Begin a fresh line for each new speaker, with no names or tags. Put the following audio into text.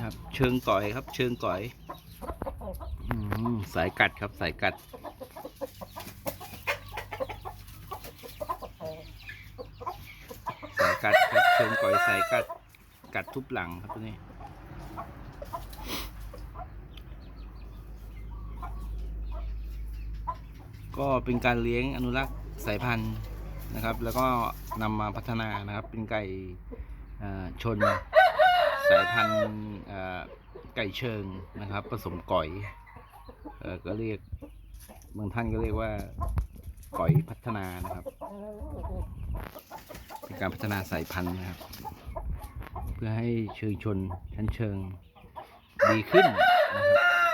ครับ เชิงก่อยครับ เชิงก่อยอสายกัดครับ สายกัด สายกัดครับ เชิงก่อยสายกัด กัดทุบหลังครับตัวนี้ก็เป็นการเลี้ยงอนุรักษ์สายพันธุ์นะครับ แล้วก็นำมาพัฒนานะครับ เป็นไก่ชน พันธุ์ไก่เชิงนะครับ ผสมก่อยเออก็เรียกบางท่านก็เรียกว่าก่อยพัฒนานะครับเป็นการพัฒนาสายพันธุ์นะครับ เพื่อให้เชิงชนชั้นเชิงดีขึ้นนะครับ